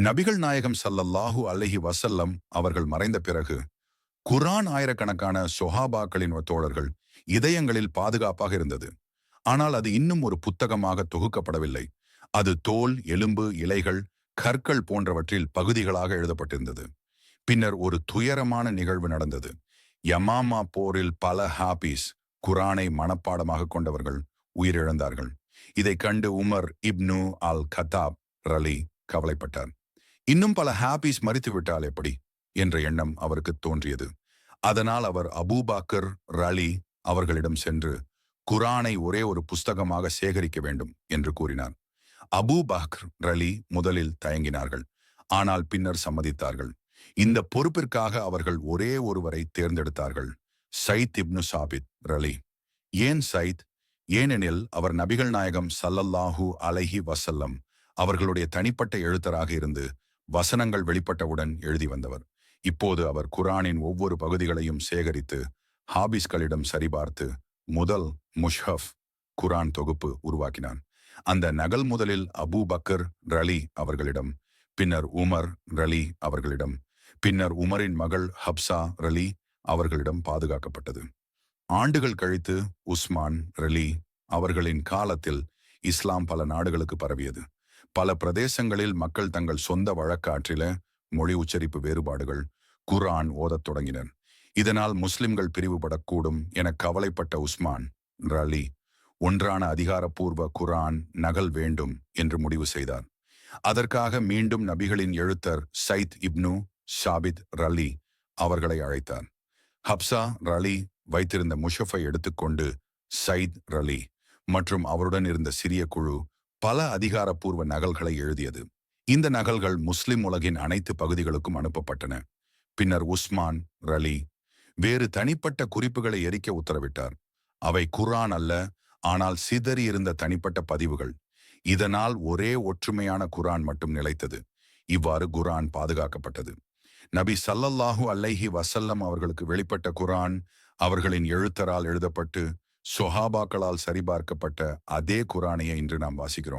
நபிகள் நாயகம் சல்லல்லாஹு அலைஹி வசல்லம் அவர்கள் மறைந்த பிறகு குர்ஆன் ஆயிரக்கணக்கான சொஹாபாக்களின் தோழர்கள் இதயங்களில் பாதுகாப்பாக இருந்தது. ஆனால் அது இன்னும் ஒரு புத்தகமாக தொகுக்கப்படவில்லை. அது தோல் எலும்பு இலைகள் கற்கள் போன்றவற்றில் பகுதிகளாக எழுதப்பட்டிருந்தது. பின்னர் ஒரு துயரமான நிகழ்வு நடந்தது. யமாமா போரில் பல ஹாபீஸ் குரானை மனப்பாடமாக கொண்டவர்கள் உயிரிழந்தார்கள். இதைக் கண்டு உமர் இப்னு அல் கதாப் ரலி கவலைப்பட்டார். இன்னும் பல ஹாபிஸ் மறித்து விட்டால் எப்படி? என்ற எண்ணம் அவருக்கு தோன்றியது. அதனால் அவர் அபூபாக்கர் ரலி அவர்களிடம் சென்று குரானை ஒரே ஒரு புஸ்தகமாக சேகரிக்க வேண்டும் என்று கூறினார். அபூபாக்கர் ரலி முதலில் தயங்கினார்கள். ஆனால் பின்னர் சம்மதித்தார்கள். இந்த பொறுப்பிற்காக அவர்கள் ஒரே ஒருவரை தேர்ந்தெடுத்தார்கள். சைத் இப்னு சாபித் ரலி ஏன் சயித் ஏனெனில் அவர் நபிகள் நாயகம் சல்லல்லாஹு அலைஹி வசல்லம் அவர்களுடைய தனிப்பட்ட எழுத்தராக இருந்து வசனங்கள் வெளிப்பட்டவுடன் எழுதி வந்தவர். இப்போது அவர் குரானின் ஒவ்வொரு பகுதிகளையும் சேகரித்து ஹாபிஸ்களிடம் சரிபார்த்து முதல் முஷ்ஹப் குரான் தொகுப்பு உருவாக்கினான். அந்த நகல் முதலில் அபூ பக்கர் ரலி அவர்களிடம் பின்னர் உமர் ரலி அவர்களிடம் பின்னர் உமரின் மகள் ஹப்சா ரலி அவர்களிடம் பாதுகாக்கப்பட்டது. ஆண்டுகள் கழித்து உஸ்மான் ரலி அவர்களின் காலத்தில் இஸ்லாம் பல நாடுகளுக்கு பரவியது. பல பிரதேசங்களில் மக்கள் தங்கள் சொந்த வழக்காற்றில மொழி உச்சரிப்பு வேறுபாடுகள் குர்ஆன் ஓதத் தொடங்கினர். இதனால் முஸ்லிம்கள் பிரிவுபடக்கூடும் என கவலைப்பட்ட உஸ்மான் ரலி ஒன்றான அதிகாரப்பூர்வ குர்ஆன் நகல் வேண்டும் என்று முடிவு செய்தார். அதற்காக மீண்டும் நபிகளின் எழுத்தர் சைத் இப்னு ஷாபித் ரலி அவர்களை அழைத்தார். ஹப்சா ரலி வைத்திருந்த முஷஃபை எடுத்துக்கொண்டு சைத் ரலி மற்றும் அவருடன் இருந்த சிறிய குழு பல அதிகாரப்பூர்வ நகல்களை எழுதியது. இந்த நகல்கள் முஸ்லிம் உலகின் அனைத்து பகுதிகளுக்கும் அனுப்பப்பட்டன. பின்னர் உஸ்மான் ரலி வேறு தனிப்பட்ட குறிப்புகளை எரிக்க உத்தரவிட்டார். அவை குர்ஆன் அல்ல ஆனால் சிதறி இருந்த தனிப்பட்ட பதிவுகள். இதனால் ஒரே ஒற்றுமையான குரான் மட்டும் நிலைத்தது. இவ்வாறு குரான் பாதுகாக்கப்பட்டது. நபி சல்லல்லாஹு அல்லைஹி வசல்லம் அவர்களுக்கு வெளிப்பட்ட குரான் அவர்களின் எழுத்தரால் எழுதப்பட்டு சொஹாபாக்களால் சரிபார்க்கப்பட்ட அதே குரானையை இன்று நாம் வாசிக்கிறோம்.